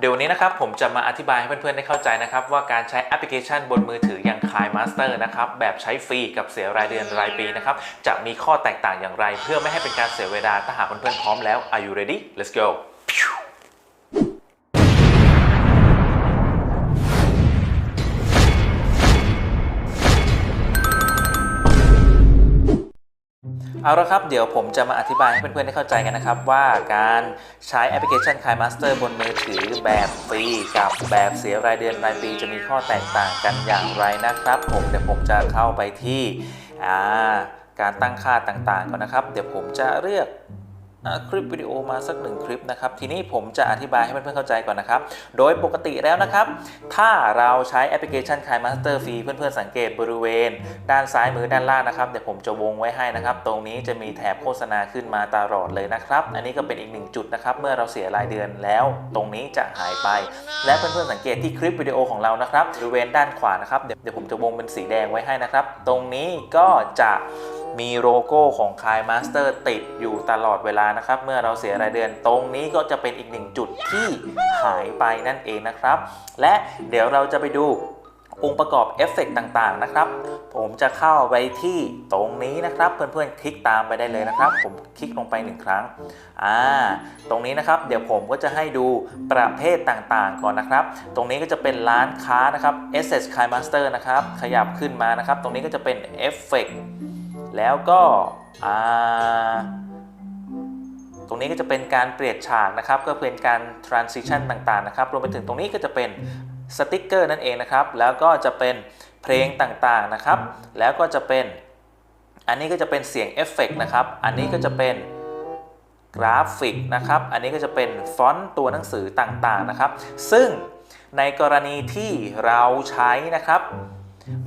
เดี๋ยววันนี้นะครับผมจะมาอธิบายให้เพื่อนๆได้เข้าใจนะครับว่าการใช้แอปพลิเคชันบนมือถืออย่าง k ายมาสเตอร์นะครับแบบใช้ฟรีกับเสียรายเดือนรายปีนะครับจะมีข้อแตกต่างอย่างไร เพื่อไม่ให้เป็นการเสียเวลาถ้าหากเพื่อนๆพร้อมแล้ว Are you ready let's go เอาละครับเดี๋ยวผมจะมาอธิบายให้เพื่อนๆได้เข้าใจกันนะครับ ว่าการใช้แอปพลิเคชัน k าย Master บนมือถือแบบฟรีกับแบบเสียรายเดือนรายปีจะมีข้อแตกต่างกันอย่างไรนะครับ ผมเดี๋ยวผมจะเข้าไปที่การตั้งค่าต่างๆก่อนนะครับ เดี๋ยวผมจะเลือก คลิปวิดีโอมาสักหนึ่งคลิปนะครับ ทีนี้ผมจะอธิบายให้เพื่อนๆเข้าใจก่อนนะครับ โดยปกติแล้วนะครับ ถ้าเราใช้แอปพลิเคชัน k าย Master ฟรีเพื่อนๆสังเกตบริเวณ ด้านซ้ายมือด้านล่างนะครับ เดี๋ยวผมจะวงไว้ให้นะครับ ตรงนี้จะมีแถบโฆษณาขึ้นมาตลอดเลยนะครับ อันนี้ก็เป็นอีกหนึ่งจุดนะครับ เมื่อเราเสียรายเดือนแล้ว ตรงนี้จะหายไป และเพื่อนๆสังเกตที่คลิปวิดีโอของเรานะครับบริเวณด้านขวานะครับเดี๋ยวผมจะวงเป็นสีแดงไว้ให้นะครับ ตรงนี้ก็จะ มีโลโก้ของคายมาสเตอร์ติดอยู่ตลอดเวลานะครับ เมื่อเราเสียรายเดือนตรงนี้ก็จะเป็นอีกหนึ่งจุดที่หายไปนั่นเองนะครับ และเดี๋ยวเราจะไปดูองค์ประกอบเอฟเฟกต์ต่างๆนะครับ ผมจะเข้าไปที่ตรงนี้นะครับ เพื่อนๆ คลิกตามไปได้เลยนะครับ ผมคลิกลงไปหนึ่งครั้งอ่าตรงนี้นะครับ เดี๋ยวผมก็จะให้ดูประเภทต่างๆก่อนนะครับ ตรงนี้ก็จะเป็นร้านค้านะครับ SS k i Master นะครับ ขยับขึ้นมานะครับ ตรงนี้ก็จะเป็นเอฟเฟกต์ แล้วก็ตรงนี้ก็จะเป็นการเปลี่ยนฉากนะครับ ก็เป็นการ transition ต่างๆนะครับ รวมไปถึงตรงนี้ก็จะเป็นสติกเกอร์นั่นเองนะครับ แล้วก็จะเป็นเพลงต่างๆนะครับ แล้วก็จะเป็น อันนี้ก็จะเป็นเสียงเอฟเฟกต์นะครับ อันนี้ก็จะเป็นกราฟิกนะครับ อันนี้ก็จะเป็นฟอนต์ตัวหนังสือต่างๆนะครับ ซึ่งในกรณีที่เราใช้นะครับ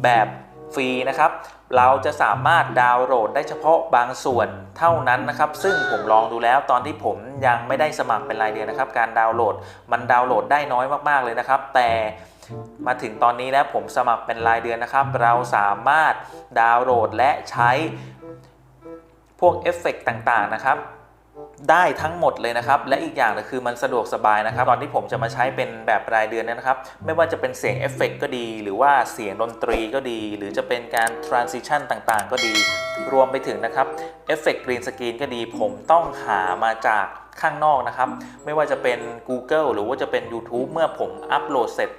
แบบ ฟรีนะครับ เราจะสามารถดาวน์โหลดได้เฉพาะบางส่วนเท่านั้นนะครับ ซึ่งผมลองดูแล้วตอนที่ผมยังไม่ได้สมัครเป็นรายเดือนนะครับ การดาวน์โหลดมันดาวน์โหลดได้น้อยมากๆเลยนะครับ แต่มาถึงตอนนี้แล้วผมสมัครเป็นรายเดือนนะครับ เราสามารถดาวน์โหลดและใช้พวกเอฟเฟกต์ต่างๆนะครับ ได้ทั้งหมดเลยนะครับ และอีกอย่างก็คือมันสะดวกสบายนะครับ ตอนที่ผมจะมาใช้เป็นแบบรายเดือนเนยนะครับ ไม่ว่าจะเป็นเสียงเอฟเฟกต์ก็ดี หรือว่าเสียงดนตรีก็ดี หรือจะเป็นการ transition ต่างๆ ก็ดี รวมไปถึงนะครับเอฟเฟกต์กรีนสกรีนก็ดี ผมต้องหามาจากข้างนอกนะครับ ไม่ว่าจะเป็น Google หรือว่าจะเป็น YouTube เมื่อผมอัปโหลดเสร็จ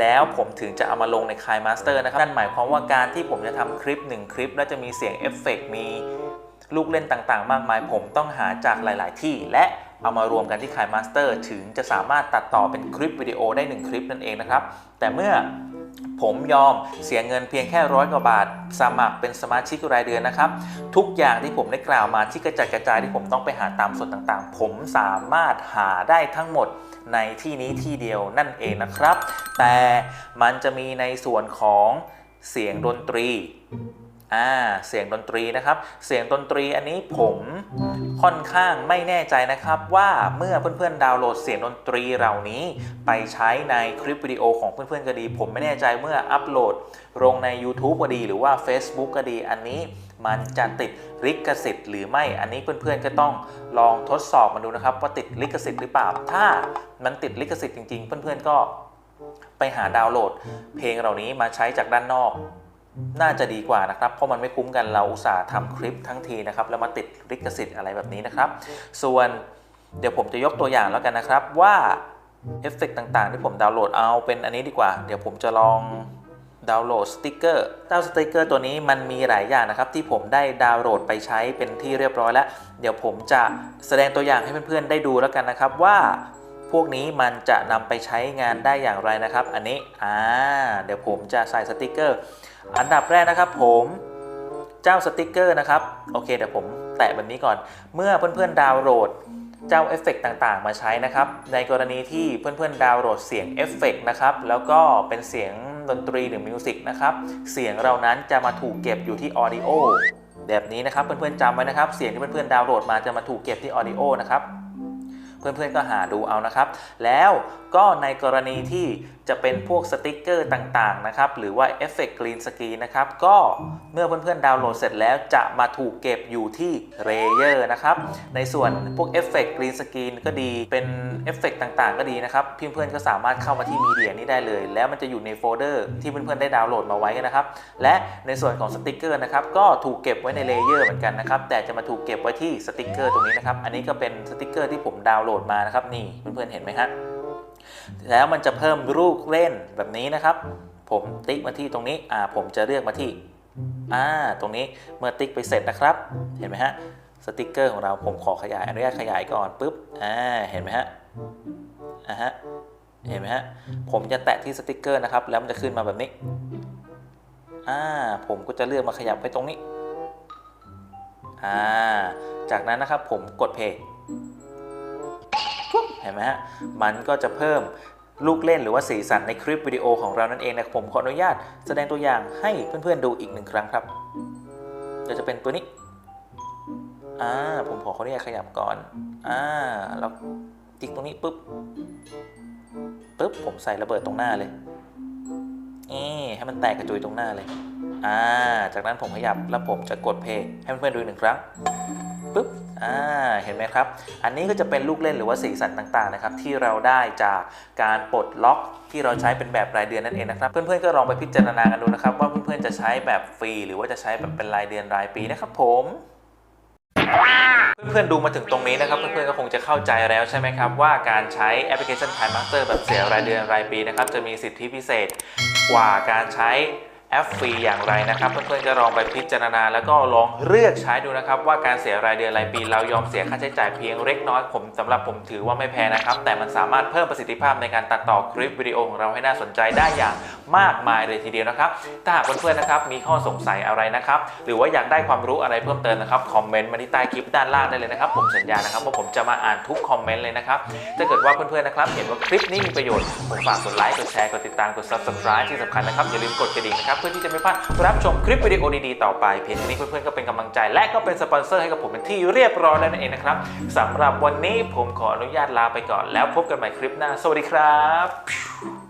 แล้วผมถึงจะเอามาลงในคายมาสเตอร์นะครับ นั่นหมายความว่าการที่ผมจะทำคลิป 1 คลิป แล้วจะมีเสียงเอฟเฟกต์มี ลูกเล่นต่างๆ มากมาย ผมต้องหาจากหลาย ๆ ที่ และเอามารวมกันที่คายมาสเตอร์ถึงจะสามารถตัดต่อเป็นคลิปวิดีโอได้ 1 คลิปนั่นเองนะครับ แต่เมื่อผมยอมเสียเงินเพียงแค่ร้อยกว่าบาท สมัครเป็นสมาชิกรายเดือนนะครับ ทุกอย่างที่ผมได้กล่าวมาที่กระจัดกระจายที่ผมต้องไปหาตามส่วนต่างๆ ผมสามารถหาได้ทั้งหมดในที่นี้ที่เดียวนั่นเองนะครับ แต่มันจะมีในส่วนของเสียงดนตรี อ่าเสียงดนตรีนะครับ เสียงดนตรีอันนี้ผมค่อนข้างไม่แน่ใจนะครับ ว่าเมื่อเพื่อนๆดาวน์โหลดเสียงดนตรีเหล่านี้ ไปใช้ในคลิปวิดีโอของเพื่อนๆก็ดี ผมไม่แน่ใจเมื่ออัปโหลดลงใน YouTube ก็ดี หรือว่า Facebook ก็ดีอันนี้มันจะติดลิขสิทธิ์หรือไม่อันนี้เพื่อนๆก็ต้องลองทดสอบมาดูนะครับ ว่าติดลิขสิทธิ์หรือเปล่า ถ้ามันติดลิขสิทธิ์จริงๆ เพื่อนๆก็ไปหาดาวน์โหลด เพลงเหล่านี้มาใช้จากด้านนอก น่าจะดีกว่านะครับ เพราะมันไม่คุ้มกันเราอุตส่าห์ทำคลิปทั้งทีนะครับ แล้วมาติดลิขสิทธิ์อะไรแบบนี้นะครับ ส่วนเดี๋ยวผมจะยกตัวอย่างแล้วกันนะครับว่าเอฟเฟกต่างๆ ที่ผมดาวน์โหลดเอาเป็นอันนี้ดีกว่า เดี๋ยวผมจะลองดาวน์โหลดสติกเกอร์เจ้าสติกเกอร์ตัวนี้มันมีหลายอย่างนะครับ ที่ผมได้ดาวน์โหลดไปใช้เป็นที่เรียบร้อยแล้ว เดี๋ยวผมจะแสดงตัวอย่างให้เพื่อนๆได้ดูแล้วกันนะครับว่าพวกนี้มันจะนำไปใช้งานได้อย่างไรนะครับ อันนี้อ่าเดี๋ยวผมจะใส่สติกเกอร์ อันดับแรกนะครับผมเจ้าสติกเกอร์นะครับโอเคเดี๋ยวผมแตะแบบนี้ก่อน เมื่อเพื่อนๆดาวน์โหลดเจ้าเอฟเฟกต่างๆ มาใช้นะครับ ในกรณีที่เพื่อนๆดาวน์โหลดเสียงเอฟเฟกนะครับ แล้วก็เป็นเสียงดนตรีหรือมิวสิกนะครับ เสียงเรานั้นจะมาถูกเก็บอยู่ที่ออดิโอแบบนี้นะครับ เพื่อนๆจำไว้นะครับ เสียงที่เพื่อนๆดาวน์โหลดมาจะมาถูกเก็บที่ออดิโอนะครับ เพื่อนๆก็หาดูเอานะครับ แล้วก็ในกรณีที่จะเป็นพวกสติกเกอร์ต่างๆนะครับ หรือว่าเอฟเฟกต์กรีนสกรีนนะครับ ก็เมื่อเพื่อนๆดาวน์โหลดเสร็จแล้วจะมาถูกเก็บอยู่ที่เ a เยอร์นะครับ ในส่วนพวกเอฟเฟกต์กรีนสกรีนก็ดีเป็นเอฟเฟกต์ต่างๆ ก็ดีนะครับเพื่อนๆก็สามารถเข้ามาที่มีเดียนี้ได้เลย แล้วมันจะอยู่ในโฟลเดอร์ที่เพื่อนๆได้ดาวน์โหลดมาไว้นะครับ และในส่วนของสติกเกอร์นะครับก็ถูกเก็บไว้ในเลเยอร์เหมือนกันนะครับ แต่จะมาถูกเก็บไว้ที่สติกเกอร์ตรงนี้นะครับ อันนี้ก็เป็นสติกเกอร์ที่ผมดาวน์โหลดมานะครับ นี่เพื่อนๆเห็นไหมฮะ แล้วมันจะเพิ่มรูปเล่นแบบนี้นะครับ ผมติ๊กมาที่ตรงนี้อ่าผมจะเลือกมาที่อ่าตรงนี้เมื่อติ๊กไปเสร็จนะครับ เห็นไหมฮะสติกเกอร์ของเราผมขอขยายอนุญาตขยายก่อนปุ๊บอ่าเห็นไหมฮะอ่าฮะเห็นไหมฮะผมจะแตะที่สติกเกอร์นะครับ แล้วมันจะขึ้นมาแบบนี้อ่าผมก็จะเลือกมาขยับไปตรงนี้อ่าจากนั้นนะครับผมกดเพย์ เห็นไหมฮะมันก็จะเพิ่มลูกเล่นหรือว่าสีสันในคลิปวิดีโอของเรานั่นเองนะผมขออนุญาตแสดงตัวอย่างให้เพื่อนๆดูอีกหนึ่งครั้งครับก็จะเป็นตัวนี้อ่าผมขอขออนุญาตขยับก่อนอ่าแล้วติ๊กตรงนี้ปุ๊บปุ๊บผมใส่ระเบิดตรงหน้าเลยนี่ให้มันแตกกระจุยตรงหน้าเลยอ่าจากนั้นผมขยับแล้วผมจะกดเพลย์ให้เพื่อนๆดูอีกหนึ่งครั้งปุ๊บ อ่าเห็นไหมครับ อันนี้ก็จะเป็นลูกเล่นหรือว่าสีสันต่างๆนะครับที่เราได้จากการปลดล็อกที่เราใช้เป็นแบบรายเดือนนั่นเองนะครับ เพื่อนๆก็ลองไปพิจารณากันดูนะครับ ว่าเพื่อนๆจะใช้แบบฟรีหรือว่าจะใช้แบบเป็นรายเดือนรายปีนะครับผมเพื่อนๆดูมาถึงตรงนี้นะครับ เพื่อนๆก็คงจะเข้าใจแล้วใช่ไหมครับ ว่าการใช้แอปพลิเคชัน Time Master แบบเสียรายเดือนรายปีนะครับจะมีสิทธิพิเศษกว่าการใช้ แอปฟรีอย่างไรนะครับ เพื่อนๆก็ลองไปพิจารณา แล้วก็ลองเลือกใช้ดูนะครับ ว่าการเสียรายเดือนรายปี เรายอมเสียค่าใช้จ่ายเพียงเล็กน้อยผมสำหรับผมถือว่าไม่แพงนะครับ แต่มันสามารถเพิ่มประสิทธิภาพในการตัดต่อคลิปวิดีโอของเราให้น่าสนใจได้อย่างมากมายเลยทีเดียวนะครับถ้าหากเพื่อนๆนะครับมีข้อสงสัยอะไรนะครับ หรือว่าอยากได้ความรู้อะไรเพิ่มเติมนะครับคอมเมนต์มาที่ใต้คลิปด้านล่างได้เลยนะครับ ผมสัญญานะครับว่าผมจะมาอ่านทุกคอมเมนต์เลยนะครับถ้าเกิดว่าเพื่อนๆนะครับเห็นว่าคลิปนี้มีประโยชน์ผมฝากกดไลค์กดแชร์กดติดตามกด subscribe ที่สำคัญนะครับอย่าลืมกดกระดิ่งนะครับพื่อที่จะไม่พลาดรับชมคลิปวิดีโอดีๆต่อไปเพจนี้เพื่อนๆก็เป็นกำลังใจ และก็เป็นสปอนเซอร์ให้กับผมเป็นที่เรียบร้อยแล้วนั่นเองนะครับสำหรับวันนี้ผมขออนุญาตลาไปก่อนแล้วพบกันใหม่คลิปหน้า สวัสดีครับ